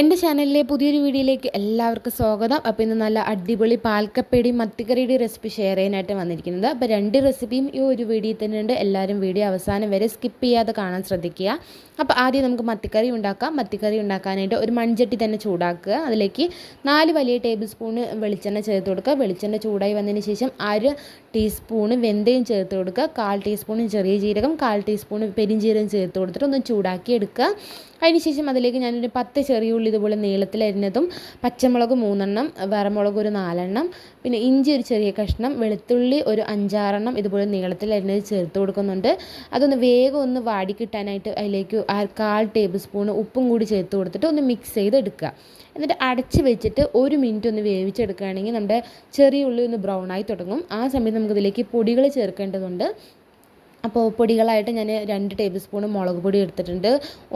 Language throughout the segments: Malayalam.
എന്റെ ചാനലിലെ പുതിയൊരു വീഡിയോയിലേക്ക് എല്ലാവർക്കും സ്വാഗതം. അപ്പോൾ ഇന്ന് നല്ല അടിപൊളി പാൽക്കപ്പേടി മത്തിക്കറിയുടെ റെസിപ്പി ഷെയർ ചെയ്യാനായിട്ട് വന്നിരിക്കുന്നത്. അപ്പോൾ രണ്ട് റെസിപ്പിയും ഈ ഒരു വീഡിയോയിൽ തന്നെ ഉണ്ട്. എല്ലാവരും വീഡിയോ അവസാനം വരെ സ്കിപ്പ് ചെയ്യാതെ കാണാൻ ശ്രദ്ധിക്കുക. അപ്പോൾ ആദ്യം നമുക്ക് മത്തിക്കറി ഉണ്ടാക്കാം. മത്തിക്കറി ഉണ്ടാക്കാനായിട്ട് ഒരു മൺചട്ടി തന്നെ ചൂടാക്കുക. അതിലേക്ക് നാല് വലിയ ടേബിൾ സ്പൂണ് വെളിച്ചെണ്ണ ചേർത്ത് കൊടുക്കുക. വെളിച്ചെണ്ണ ചൂടായി വന്നതിന് ശേഷം അര ടീസ്പൂണ് വെന്തയും ചേർത്ത് കൊടുക്കുക. കാൽ ടീസ്പൂണ് ചെറിയ ജീരകം കാൽ ടീസ്പൂണ് പെരിഞ്ജീരകം ചേർത്ത് കൊടുത്തിട്ട് ഒന്ന് ചൂടാക്കി എടുക്കുക. അതിനുശേഷം അതിലേക്ക് ഞാനൊരു പത്ത് ചെറിയ ഉള്ളി ഇതുപോലെ നീളത്തിലരിഞ്ഞതും പച്ചമുളക് മൂന്നെണ്ണം വറമുളക് ഒരു നാലെണ്ണം പിന്നെ ഇഞ്ചി ഒരു ചെറിയ കഷ്ണം വെളുത്തുള്ളി ഒരു അഞ്ചാറെണ്ണം ഇതുപോലെ നീളത്തിലരിഞ്ഞത് ചേർത്ത് കൊടുക്കുന്നുണ്ട്. അതൊന്ന് വേഗം ഒന്ന് വാടി കിട്ടാനായിട്ട് അതിലേക്ക് കാൽ ടേബിൾ സ്പൂൺ ഉപ്പും കൂടി ചേർത്ത് കൊടുത്തിട്ട് ഒന്ന് മിക്സ് ചെയ്ത് എടുക്കുക. എന്നിട്ട് അടച്ച് വെച്ചിട്ട് ഒരു മിനിറ്റ് ഒന്ന് വേവിച്ചെടുക്കുകയാണെങ്കിൽ നമ്മുടെ ചെറിയ ഉള്ളി ഒന്ന് ബ്രൗൺ ആയി തുടങ്ങും. ആ സമയത്ത് നമുക്കിതിലേക്ക് പൊടികൾ ചേർക്കേണ്ടതുണ്ട്. അപ്പോൾ പൊടികളായിട്ട് ഞാൻ രണ്ട് ടേബിൾ സ്പൂൺ മുളക് പൊടി എടുത്തിട്ടുണ്ട്.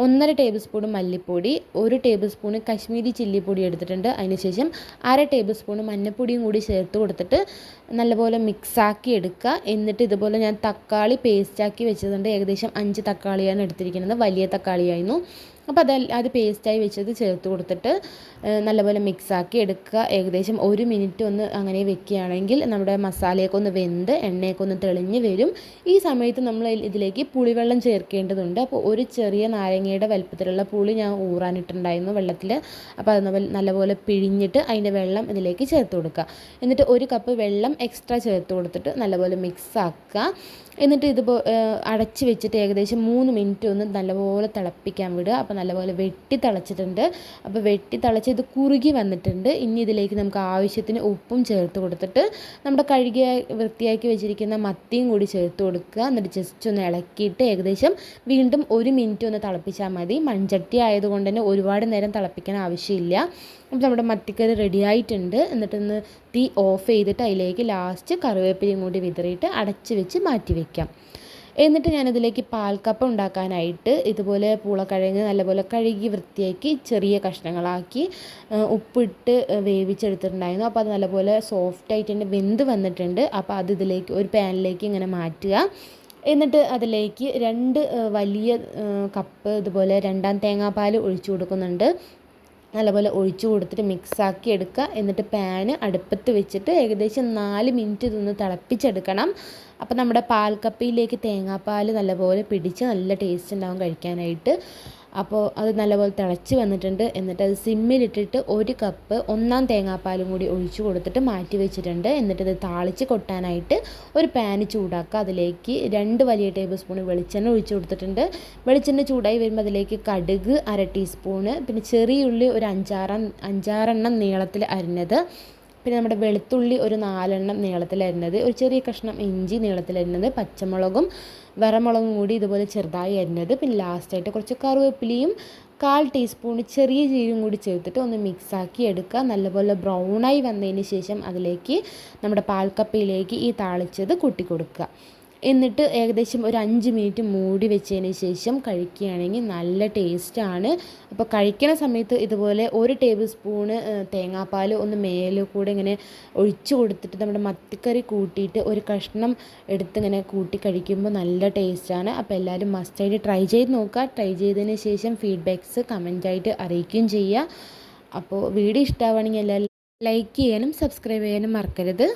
ഒന്നര ടേബിൾ സ്പൂൺ മല്ലിപ്പൊടി ഒരു ടേബിൾ സ്പൂൺ കശ്മീരി ചില്ലി പൊടി എടുത്തിട്ടുണ്ട്. അതിനുശേഷം അര ടേബിൾ സ്പൂൺ മഞ്ഞൾപ്പൊടിയും കൂടി ചേർത്ത് കൊടുത്തിട്ട് നല്ലപോലെ മിക്സാക്കി എടുക്കുക. എന്നിട്ട് ഇതുപോലെ ഞാൻ തക്കാളി പേസ്റ്റാക്കി വെച്ചതുണ്ട്. ഏകദേശം അഞ്ച് തക്കാളിയാണ് എടുത്തിരിക്കുന്നത്. വലിയ തക്കാളിയായിരുന്നു. അപ്പോൾ അത് അത് പേസ്റ്റായി വെച്ചത് ചേർത്ത് കൊടുത്തിട്ട് നല്ലപോലെ മിക്സാക്കി എടുക്കുക. ഏകദേശം ഒരു മിനിറ്റ് ഒന്ന് അങ്ങനെ വെക്കുകയാണെങ്കിൽ നമ്മുടെ മസാലയൊക്കെ ഒന്ന് വെന്ത് എണ്ണയൊക്കെ ഒന്ന് തെളിഞ്ഞ് വരും. ഈ സമയത്ത് നമ്മൾ ഇതിലേക്ക് പുളിവെള്ളം ചേർക്കേണ്ടതുണ്ട്. അപ്പോൾ ഒരു ചെറിയ നാരങ്ങയുടെ വലുപ്പത്തിലുള്ള പുളി ഞാൻ ഊറാനിട്ടുണ്ടായിരുന്നു വെള്ളത്തിൽ. അപ്പോൾ അത് നല്ലപോലെ പിഴിഞ്ഞിട്ട് അതിന്റെ വെള്ളം ഇതിലേക്ക് ചേർത്ത് കൊടുക്കുക. എന്നിട്ട് ഒരു കപ്പ് വെള്ളം എക്സ്ട്രാ ചേർത്ത് കൊടുത്തിട്ട് നല്ലപോലെ മിക്സ് ആക്കുക. എന്നിട്ട് ഇത് അടച്ച് വെച്ചിട്ട് ഏകദേശം മൂന്ന് മിനിറ്റ് ഒന്ന് നല്ലപോലെ തിളപ്പിക്കാൻ വിടുക. അപ്പോൾ നല്ലപോലെ വെട്ടി തിളച്ചിട്ടുണ്ട് അപ്പോൾ വെട്ടി തിളച്ച് ഇത് കുറുകി വന്നിട്ടുണ്ട്. ഇനി ഇതിലേക്ക് നമുക്ക് ആവശ്യത്തിന് ഉപ്പും ചേർത്ത് കൊടുത്തിട്ട് നമ്മുടെ കഴുകിയ വൃത്തിയാക്കി വെച്ചിരിക്കുന്ന മത്തിയും കൂടി ചേർത്ത് കൊടുക്കുക. എന്നിട്ട് ജസ്റ്റ് ഒന്ന് ഇളക്കിയിട്ട് ഏകദേശം വീണ്ടും ഒരു മിനിറ്റ് ഒന്ന് തിളപ്പിച്ചാൽ മതി. മൺചട്ടി ആയതുകൊണ്ട് തന്നെ ഒരുപാട് നേരം തിളപ്പിക്കാൻ ആവശ്യമില്ല. അപ്പോൾ നമ്മുടെ മത്തിക്കറി റെഡി ആയിട്ടുണ്ട്. എന്നിട്ടൊന്ന് തീ ഓഫ് ചെയ്തിട്ട് അതിലേക്ക് ലാസ്റ്റ് കറിവേപ്പിലയും കൂടി വിതറിയിട്ട് അടച്ച് വെച്ച് മാറ്റി വയ്ക്കാം എന്നിട്ട് ഞാനിതിലേക്ക് പാൽക്കപ്പ ഉണ്ടാക്കാനായിട്ട് ഇതുപോലെ പൂളക്കിഴങ്ങ് നല്ലപോലെ കഴുകി വൃത്തിയാക്കി ചെറിയ കഷ്ണങ്ങളാക്കി ഉപ്പിട്ട് വേവിച്ചെടുത്തിട്ടുണ്ടായിരുന്നു. അപ്പോൾ അത് നല്ലപോലെ സോഫ്റ്റ് ആയിട്ട് തന്നെ വെന്ത് വന്നിട്ടുണ്ട്. അപ്പോൾ അത് ഇതിലേക്ക് ഒരു പാനിലേക്ക് ഇങ്ങനെ മാറ്റുക. എന്നിട്ട് അതിലേക്ക് രണ്ട് വലിയ കപ്പ് ഇതുപോലെ രണ്ടാം തേങ്ങാപ്പാൽ ഒഴിച്ചു കൊടുക്കുന്നുണ്ട്. നല്ലപോലെ ഒഴിച്ചു കൊടുത്തിട്ട് മിക്സാക്കി എടുക്കുക. എന്നിട്ട് പാന് അടുപ്പത്ത് വെച്ചിട്ട് ഏകദേശം നാല് മിനിറ്റ് ഇതൊന്ന് തിളപ്പിച്ചെടുക്കണം. അപ്പോൾ നമ്മുടെ പാൽക്കപ്പയിലേക്ക് തേങ്ങാപ്പാൽ നല്ലപോലെ പിടിച്ച് നല്ല ടേസ്റ്റ് ഉണ്ടാവും കഴിക്കാനായിട്ട്. അപ്പോൾ അത് നല്ലപോലെ തിളച്ച് വന്നിട്ടുണ്ട്. എന്നിട്ട് അത് സിമ്മിലിട്ടിട്ട് ഒരു കപ്പ് ഒന്നാം തേങ്ങാപ്പാലും കൂടി ഒഴിച്ചു കൊടുത്തിട്ട് മാറ്റി വെച്ചിട്ടുണ്ട്. എന്നിട്ട് ഇത് താളിച്ച് കൊട്ടാനായിട്ട് ഒരു പാന് ചൂടാക്കുക. അതിലേക്ക് രണ്ട് വലിയ ടേബിൾ സ്പൂൺ വെളിച്ചെണ്ണ ഒഴിച്ചു കൊടുത്തിട്ടുണ്ട്. വെളിച്ചെണ്ണ ചൂടായി വരുമ്പോൾ അതിലേക്ക് കടുക് അര ടീസ്പൂണ് പിന്നെ ചെറിയ ഉള്ളി ഒരു അഞ്ചാറ് അഞ്ചാറെണ്ണം നീളത്തിൽ അരിഞ്ഞത് പിന്നെ നമ്മുടെ വെളുത്തുള്ളി ഒരു നാലെണ്ണം നീളത്തിലരിഞ്ഞത് ഒരു ചെറിയ കഷ്ണം ഇഞ്ചി നീളത്തിലരിഞ്ഞത് പച്ചമുളകും വെറമുളകും കൂടി ഇതുപോലെ ചെറുതായി അരിഞ്ഞത് പിന്നെ ലാസ്റ്റായിട്ട് കുറച്ച് കറിവേപ്പിലയും കാൽ ടീസ്പൂൺ ചെറിയ ജീരകം കൂടി ചേർത്തിട്ട് ഒന്ന് മിക്സാക്കി എടുക്കുക. നല്ലപോലെ ബ്രൗണായി വന്നതിന് ശേഷം അതിലേക്ക് നമ്മുടെ പാൽക്കപ്പയിലേക്ക് ഈ താളിച്ചത് കൂട്ടി കൊടുക്കുക എന്നിട്ട് ഏകദേശം ഒരു അഞ്ച് മിനിറ്റ് മൂടി വെച്ചതിന് ശേഷം കഴിക്കുകയാണെങ്കിൽ നല്ല ടേസ്റ്റാണ് അപ്പോൾ കഴിക്കണ സമയത്ത് ഇതുപോലെ ഒരു ടേബിൾ സ്പൂണ് തേങ്ങാപ്പാൽ ഒന്ന് മേലെ കൂടെ ഇങ്ങനെ ഒഴിച്ചു കൊടുത്തിട്ട് നമ്മുടെ മത്തിക്കറി കൂട്ടിയിട്ട് ഒരു കഷ്ണം എടുത്ത് ഇങ്ങനെ കൂട്ടി കഴിക്കുമ്പോൾ നല്ല ടേസ്റ്റാണ് അപ്പോൾ എല്ലാവരും മസ്റ്റായിട്ട് ട്രൈ ചെയ്ത് നോക്കുക. ട്രൈ ചെയ്തതിന് ശേഷം ഫീഡ്ബാക്ക്സ് കമന്റായിട്ട് അറിയിക്കുകയും ചെയ്യുക. അപ്പോൾ വീഡിയോ ഇഷ്ടമാവുകയാണെങ്കിൽ എല്ലാവരും ലൈക്ക് ചെയ്യാനും സബ്സ്ക്രൈബ് ചെയ്യാനും മറക്കരുത്.